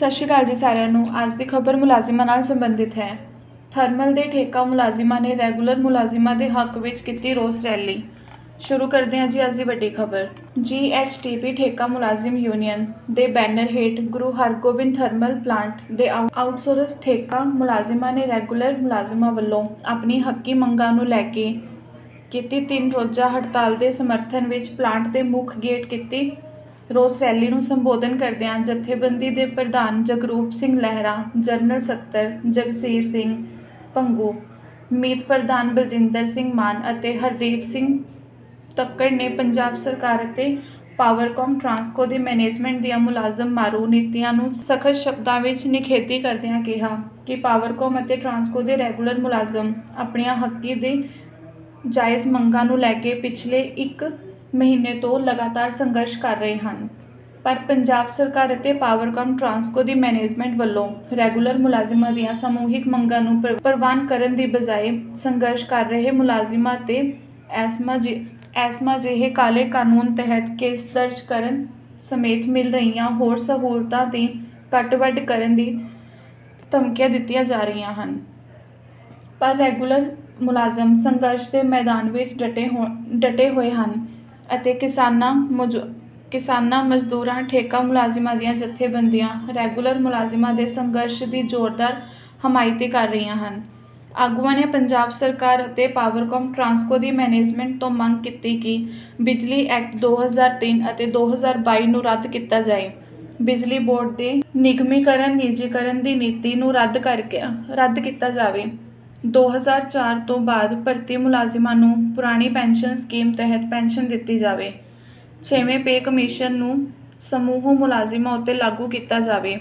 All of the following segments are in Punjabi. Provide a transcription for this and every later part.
ਸਤਿ ਸ਼੍ਰੀ ਅਕਾਲ ਜੀ ਸਾਰਿਆਂ ਨੂੰ। ਅੱਜ ਦੀ ਖਬਰ ਮੁਲਾਜ਼ਮਾਂ ਨਾਲ ਸੰਬੰਧਿਤ ਹੈ। ਥਰਮਲ ਦੇ ਠੇਕਾ ਮੁਲਾਜ਼ਮਾਂ ਨੇ ਰੈਗੂਲਰ ਮੁਲਾਜ਼ਮਾਂ ਦੇ ਹੱਕ ਵਿੱਚ ਕੀਤੀ ਰੋਸ ਰੈਲੀ। ਸ਼ੁਰੂ ਕਰਦੇ ਹਾਂ ਜੀ ਅੱਜ ਦੀ ਵੱਡੀ ਖਬਰ। GHTP ਠੇਕਾ ਮੁਲਾਜ਼ਮ ਯੂਨੀਅਨ ਦੇ ਬੈਨਰ ਹੇਠ ਗੁਰੂ ਹਰਗੋਬਿੰਦ ਥਰਮਲ ਪਲਾਂਟ ਦੇ ਆਊਟ- ਆਊਟਸੋਰਸ ਠੇਕਾ ਮੁਲਾਜ਼ਮਾਂ ਨੇ ਰੈਗੂਲਰ ਮੁਲਾਜ਼ਮਾਂ ਵੱਲੋਂ ਆਪਣੀ ਹੱਕੀ ਮੰਗਾਂ ਨੂੰ ਲੈ ਕੇ ਕੀਤੀ ਤਿੰਨ ਰੋਜ਼ਾ ਹੜਤਾਲ ਦੇ ਸਮਰਥਨ ਵਿੱਚ ਪਲਾਂਟ ਦੇ ਮੁੱਖ ਗੇਟ ਕੀਤੀ ਰੋਸ ਰੈਲੀ ਨੂੰ ਸੰਬੋਧਨ ਕਰਦਿਆਂ ਜਥੇਬੰਦੀ ਦੇ ਪ੍ਰਧਾਨ ਜਗਰੂਪ ਸਿੰਘ ਲਹਿਰਾ, ਜਨਰਲ ਸਕੱਤਰ ਜਗਸੀਰ ਸਿੰਘ ਭੰਗੂ, ਮੀਤ ਪ੍ਰਧਾਨ ਬਲਜਿੰਦਰ ਸਿੰਘ ਮਾਨ ਅਤੇ ਹਰਦੀਪ ਸਿੰਘ ਤੱਕੜ ਨੇ ਪੰਜਾਬ ਸਰਕਾਰ ਅਤੇ ਪਾਵਰਕੌਮ ਟਰਾਂਸਕੋ ਦੇ ਮੈਨੇਜਮੈਂਟ ਦੀਆਂ ਮੁਲਾਜ਼ਮ ਮਾਰੂ ਨੀਤੀਆਂ ਨੂੰ ਸਖਤ ਸ਼ਬਦਾਂ ਵਿੱਚ ਨਿਖੇਧੀ ਕਰਦਿਆਂ ਕਿਹਾ ਕਿ ਪਾਵਰਕੌਮ ਅਤੇ ਟਰਾਂਸਕੋ ਦੇ ਰੈਗੂਲਰ ਮੁਲਾਜ਼ਮ ਆਪਣੀਆਂ ਹੱਕੀ ਦੇ ਜਾਇਜ਼ ਮੰਗਾਂ ਨੂੰ ਲੈ ਕੇ ਪਿਛਲੇ ਇੱਕ ਮਹੀਨੇ ਤੋਂ ਲਗਾਤਾਰ ਸੰਘਰਸ਼ ਕਰ ਰਹੇ ਹਨ। ਪਰ ਪੰਜਾਬ ਸਰਕਾਰ ਅਤੇ ਪਾਵਰਕਾਮ ਟਰਾਂਸਕੋ ਦੀ ਮੈਨੇਜਮੈਂਟ ਵੱਲੋਂ ਰੈਗੂਲਰ ਮੁਲਾਜ਼ਮਾਂ ਦੀਆਂ ਸਮੂਹਿਕ ਮੰਗਾਂ ਨੂੰ ਪ੍ਰ- ਪ੍ਰਵਾਨ ਕਰਨ ਦੀ ਬਜਾਏ ਸੰਘਰਸ਼ ਕਰ ਰਹੇ ਮੁਲਾਜ਼ਮਾਂ ਤੇ ਐਸਮਾ ਜਿ- ਐਸਮਾ ਜਿਹੇ ਕਾਲੇ ਕਾਨੂੰਨ ਤਹਿਤ ਕੇਸ ਦਰਜ ਕਰਨ ਸਮੇਤ ਮਿਲ ਰਹੀਆਂ ਹੋਰ ਸਹੂਲਤਾਂ ਦੀ ਕੱਟ-ਵੱਢ ਕਰਨ ਦੀ ਧਮਕੀਆਂ ਦਿੱਤੀਆਂ ਜਾ ਰਹੀਆਂ ਹਨ। ਪਰ ਰੈਗੂਲਰ ਮੁਲਾਜ਼ਮ ਸੰਘਰਸ਼ ਦੇ ਮੈਦਾਨ ਵਿੱਚ ਡਟੇ ਹੋ ਡਟੇ ਹੋਏ ਹਨ। ਅਤੇ ਕਿਸਾਨਾਂ ਮੌਜੂ ਕਿਸਾਨਾਂ ਮਜ਼ਦੂਰਾਂ ਠੇਕਾ ਮੁਲਾਜ਼ਮਾਂ ਦੀਆਂ ਜਥੇਬੰਦੀਆਂ ਰੈਗੂਲਰ ਮੁਲਾਜ਼ਮਾਂ ਦੇ ਸੰਘਰਸ਼ ਦੀ ਜ਼ੋਰਦਾਰ ਹਮਾਇਤੀ ਕਰ ਰਹੀਆਂ ਹਨ। ਆਗੂਆਂ ਨੇ ਪੰਜਾਬ ਸਰਕਾਰ ਅਤੇ ਪਾਵਰਕੌਮ ਟਰਾਂਸਕੋ ਦੀ ਮੈਨੇਜਮੈਂਟ ਤੋਂ ਮੰਗ ਕੀਤੀ ਕਿ ਬਿਜਲੀ ਐਕਟ 2003 ਅਤੇ 2022 ਨੂੰ ਰੱਦ ਕੀਤਾ ਜਾਏ। ਬਿਜਲੀ ਬੋਰਡ ਦੇ ਨਿਗਮੀਕਰਨ, ਨਿੱਜੀਕਰਨ ਦੀ ਨੀਤੀ ਨੂੰ ਰੱਦ ਕਰਕੇ, ਰੱਦ ਕੀਤਾ ਜਾਵੇ। 2004 ਤੋਂ ਬਾਅਦ ਭਰਤੀ ਮੁਲਾਜ਼ਮਾਂ ਨੂੰ ਪੁਰਾਣੀ ਪੈਨਸ਼ਨ ਸਕੀਮ ਤਹਿਤ ਪੈਨਸ਼ਨ ਦਿੱਤੀ ਜਾਵੇ। ਛੇਵੇਂ ਪੇ ਕਮਿਸ਼ਨ ਨੂੰ ਸਮੂਹ ਮੁਲਾਜ਼ਮਾਂ ਉੱਤੇ ਲਾਗੂ ਕੀਤਾ ਜਾਵੇ।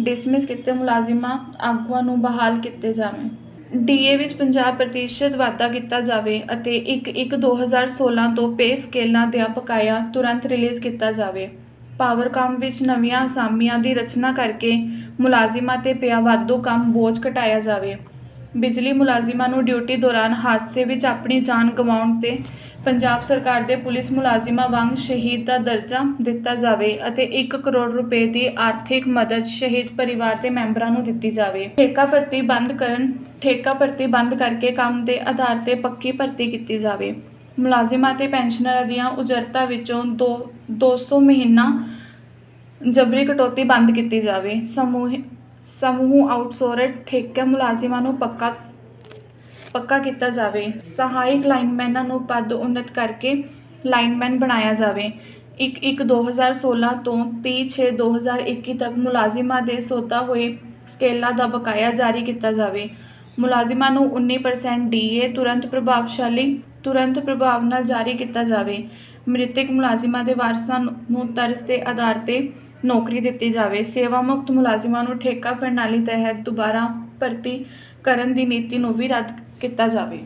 ਡਿਸਮਿਸ ਕੀਤੇ ਮੁਲਾਜ਼ਮਾਂ ਆਗੂਆਂ ਨੂੰ ਬਹਾਲ ਕੀਤੇ ਜਾਵੇ। ਡੀਏ ਵਿੱਚ 50% ਵਾਧਾ ਕੀਤਾ ਜਾਵੇ ਅਤੇ 1/1/2016 ਤੋਂ ਪੇ ਸਕੇਲਾਂ ਦਾ ਬਕਾਇਆ ਤੁਰੰਤ ਰਿਲੀਜ਼ ਕੀਤਾ ਜਾਵੇ। ਪਾਵਰਕਾਮ ਵਿੱਚ ਨਵੀਆਂ ਅਸਾਮੀਆਂ ਦੀ ਰਚਨਾ ਕਰਕੇ ਮੁਲਾਜ਼ਮਾਂ ਤੇ ਪਿਆ ਵਾਧੂ ਕੰਮ ਬੋਝ ਘਟਾਇਆ ਜਾਵੇ। ਬਿਜਲੀ ਮੁਲਾਜ਼ਮਾਂ ਨੂੰ ਡਿਊਟੀ ਦੌਰਾਨ ਹਾਦਸੇ ਵਿੱਚ ਆਪਣੀ ਜਾਨ ਗਵਾਉਣ ਤੇ ਪੰਜਾਬ ਸਰਕਾਰ ਦੇ ਪੁਲਿਸ ਮੁਲਾਜ਼ਮਾਂ ਵਾਂਗ ਸ਼ਹੀਦ ਦਾ ਦਰਜਾ ਦਿੱਤਾ ਜਾਵੇ ਅਤੇ 1 ਕਰੋੜ ਰੁਪਏ ਦੀ ਆਰਥਿਕ ਮਦਦ ਸ਼ਹੀਦ ਪਰਿਵਾਰ ਦੇ ਮੈਂਬਰਾਂ ਨੂੰ ਦਿੱਤੀ ਜਾਵੇ। ਠੇਕਾ ਭਰਤੀ ਬੰਦ ਕਰਨ, ਠੇਕਾ ਭਰਤੀ ਬੰਦ ਕਰਕੇ ਕੰਮ ਦੇ ਆਧਾਰ ਤੇ ਪੱਕੀ ਭਰਤੀ ਕੀਤੀ ਜਾਵੇ। ਮੁਲਾਜ਼ਮਾਂ ਤੇ ਪੈਨਸ਼ਨਰਾਂ ਦੀਆਂ ਉਜਰਤਾਂ ਵਿੱਚੋਂ ਦੋ 200 ਮਹੀਨਾ ਜਬਰੀ ਕਟੌਤੀ ਬੰਦ ਕੀਤੀ ਜਾਵੇ। ਸਮੂਹ ਸਮੂਹ ਆਊਟਸੋਰਸ ਠੇਕਾ ਮੁਲਾਜ਼ਮਾਂ ਨੂੰ ਪੱਕਾ ਪੱਕਾ ਕੀਤਾ ਜਾਵੇ। ਸਹਾਇਕ ਲਾਈਨਮੈਨਾਂ ਨੂੰ ਪਦ ਉન્નਤ ਕਰਕੇ ਲਾਈਨਮੈਨ ਬਣਾਇਆ ਜਾਵੇ। 1/1/2016 ਤੋਂ 30/6/2021 ਤੱਕ ਮੁਲਾਜ਼ਮਾਂ ਦੇ ਸੌਦਾ ਹੋਏ ਸਕੇਲਾਂ ਦਾ ਬਕਾਇਆ ਜਾਰੀ ਕੀਤਾ ਜਾਵੇ। ਮੁਲਾਜ਼ਮਾਂ ਨੂੰ 19% ਡੀਏ ਤੁਰੰਤ ਪ੍ਰਭਾਵਸ਼ਾਲੀ, ਤੁਰੰਤ ਪ੍ਰਭਾਵ ਨਾਲ ਜਾਰੀ ਕੀਤਾ ਜਾਵੇ। ਮ੍ਰਿਤਕ ਮੁਲਾਜ਼ਮਾਂ ਦੇ ਵਾਰਸਾਂ ਨੂੰ ਤਰਸ ਦੇ ਆਧਾਰ ਤੇ ਨੌਕਰੀ ਦਿੱਤੀ ਜਾਵੇ। ਸੇਵਾ ਮੁਕਤ ਮੁਲਾਜ਼ਮਾਂ ਨੂੰ ਠੇਕਾ ਪ੍ਰਣਾਲੀ ਤਹਿਤ ਦੁਬਾਰਾ ਭਰਤੀ ਕਰਨ ਦੀ ਨੀਤੀ ਨੂੰ ਵੀ ਰੱਦ ਕੀਤਾ ਜਾਵੇ।